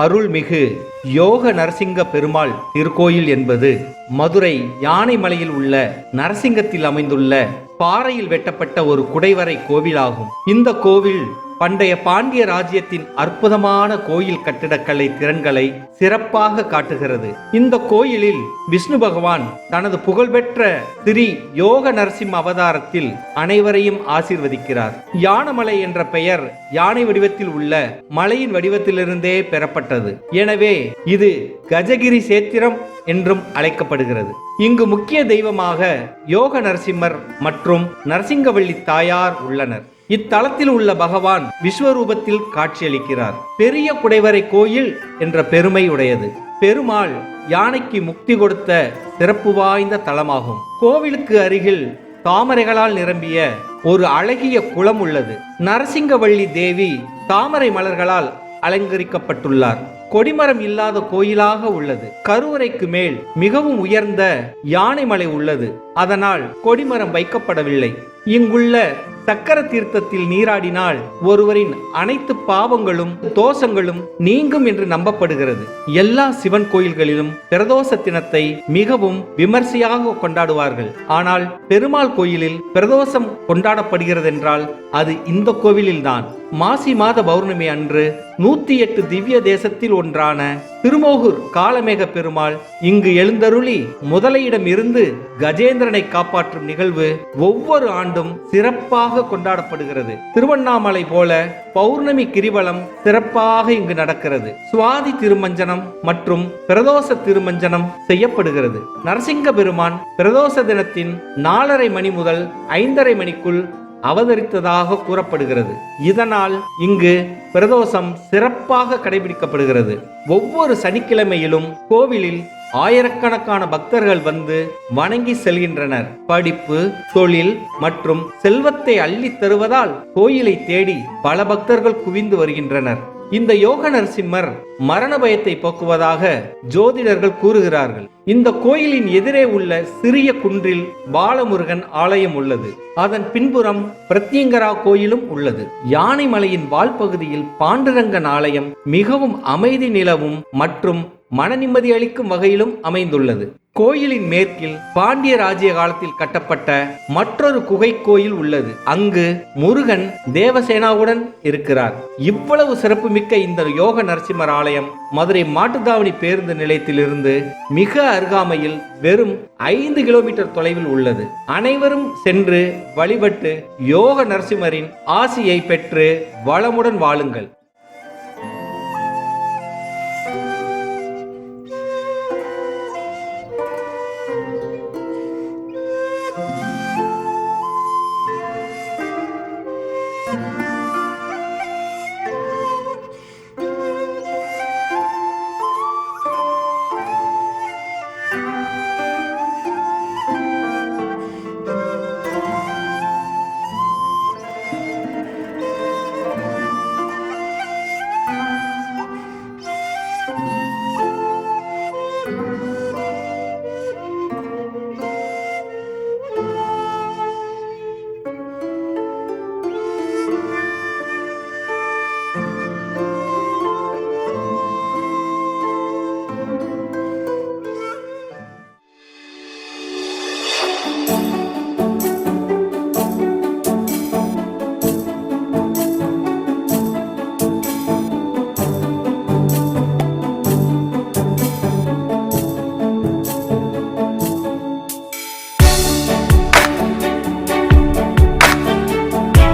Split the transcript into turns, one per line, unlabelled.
அருள்மிகு யோக நரசிங்க பெருமாள் திருக்கோயில் என்பது மதுரை யானைமலையில் உள்ள நரசிங்கத்தில் அமைந்துள்ள பாறையில் வெட்டப்பட்ட ஒரு குடைவரை கோவிலாகும். இந்த கோவில் பண்டைய பாண்டிய ராஜ்யத்தின் அற்புதமான கோயில் கட்டிடக்கலை திறன்களை சிறப்பாக காட்டுகிறது. இந்த கோயிலில் விஷ்ணு பகவான் தனது புகழ்பெற்ற திரி யோக நரசிம்ம அவதாரத்தில் அனைவரையும் ஆசீர்வதிக்கிறார். யானமலை என்ற பெயர் யானை வடிவத்தில் உள்ள மலையின் வடிவத்திலிருந்தே பெறப்பட்டது. எனவே இது கஜகிரி சேத்திரம் என்றும் அழைக்கப்படுகிறது. இங்கு முக்கிய தெய்வமாக யோக நரசிம்மர் மற்றும் நரசிங்கவள்ளி தாயார் உள்ளனர். இத்தலத்தில் உள்ள பகவான் விஸ்வரூபத்தில் காட்சியளிக்கிறார். பெரிய குடைவரை கோயில் என்ற பெருமை உடையது பெருமாள் யானைக்கு முக்தி கொடுத்த சிறப்பு வாய்ந்த தலமாகும். கோவிலுக்கு அருகில் தாமரைகளால் நிரம்பிய ஒரு அழகிய குளம் உள்ளது. நரசிங்கவள்ளி தேவி தாமரை மலர்களால் அலங்கரிக்கப்பட்டுள்ளார். கொடிமரம் இல்லாத கோயிலாக உள்ளது. கருவறைக்கு மேல் மிகவும் உயர்ந்த யானைமலை உள்ளது. அதனால் கொடிமரம் வைக்கப்படவில்லை. இங்குள்ள சக்கர தீர்த்தத்தில் நீராடினால் ஒருவரின் அனைத்து பாவங்களும் தோஷங்களும் நீங்கும் என்று நம்பப்படுகிறது. எல்லா சிவன் கோயில்களிலும் பிரதோஷ தினத்தை மிகவும் விமர்சையாக கொண்டாடுவார்கள். ஆனால் பெருமாள் கோயிலில் பிரதோஷம் கொண்டாடப்படுகிறது என்றால் அது இந்த கோவிலில்தான். மாசி மாத பௌர்ணமி அன்று நூத்தி எட்டு திவ்ய தேசத்தில் ஒன்று ஒன்றான திருமோகூர் காலமேக பெருமாள் இங்கு எழுந்தருளி முதலையிடம் இருந்து கஜேந்திரனை காப்பாற்றும் நிகழ்வு ஒவ்வொரு ஆண்டும் சிறப்பாக கொண்டாடப்படுகிறது. திருவண்ணாமலை போல பௌர்ணமி கிரிவலம் சிறப்பாக இங்கு நடக்கிறது. சுவாதி திருமஞ்சனம் மற்றும் பிரதோஷ திருமஞ்சனம் செய்யப்படுகிறது. நரசிங்க பெருமான் பிரதோஷ தினத்தின் நாலரை மணி முதல் ஐந்தரை மணிக்குள் அவதரித்ததாக கூறப்படுகிறது. இதனால் இங்கு பிரதோஷம் சிறப்பாக கடைபிடிக்கப்படுகிறது. ஒவ்வொரு சனிக்கிழமையிலும் கோவிலில் ஆயிரக்கணக்கான பக்தர்கள் வந்து வணங்கி செல்கின்றனர். படிப்பு தொழில் மற்றும் செல்வத்தை அள்ளித் தருவதால் கோயிலை தேடி பல பக்தர்கள் குவிந்து வருகின்றனர். இந்த யோக நரசிம்மர் மரண பயத்தை போக்குவதாக ஜோதிடர்கள் கூறுகிறார்கள். இந்த கோயிலின் எதிரே உள்ள சிறிய குன்றில் பாலமுருகன் ஆலயம் உள்ளது. அதன் பின்புறம் பிரத்யங்கரா கோயிலும் உள்ளது. யானைமலையின் வால்பகுதியில் பாண்டுரங்கன் ஆலயம் மிகவும் அமைதி நிலவும் மற்றும் மன நிம்மதி அளிக்கும் வகையிலும் அமைந்துள்ளது. கோயிலின் மேற்கில் பாண்டிய ராஜ்ய காலத்தில் கட்டப்பட்ட மற்றொரு குகை கோயில் உள்ளது. அங்கு முருகன் தேவசேனாவுடன் இருக்கிறார். இவ்வளவு சிறப்புமிக்க இந்த யோக நரசிம்மர் ஆலயம் மதுரை மாட்டுத்தாவணி பேருந்து நிலையத்திலிருந்து மிக அருகாமையில் வெறும் ஐந்து கிலோமீட்டர் தொலைவில் உள்ளது. அனைவரும் சென்று வழிபட்டு யோக நரசிம்மரின் ஆசியை பெற்று வளமுடன் வாழுங்கள்.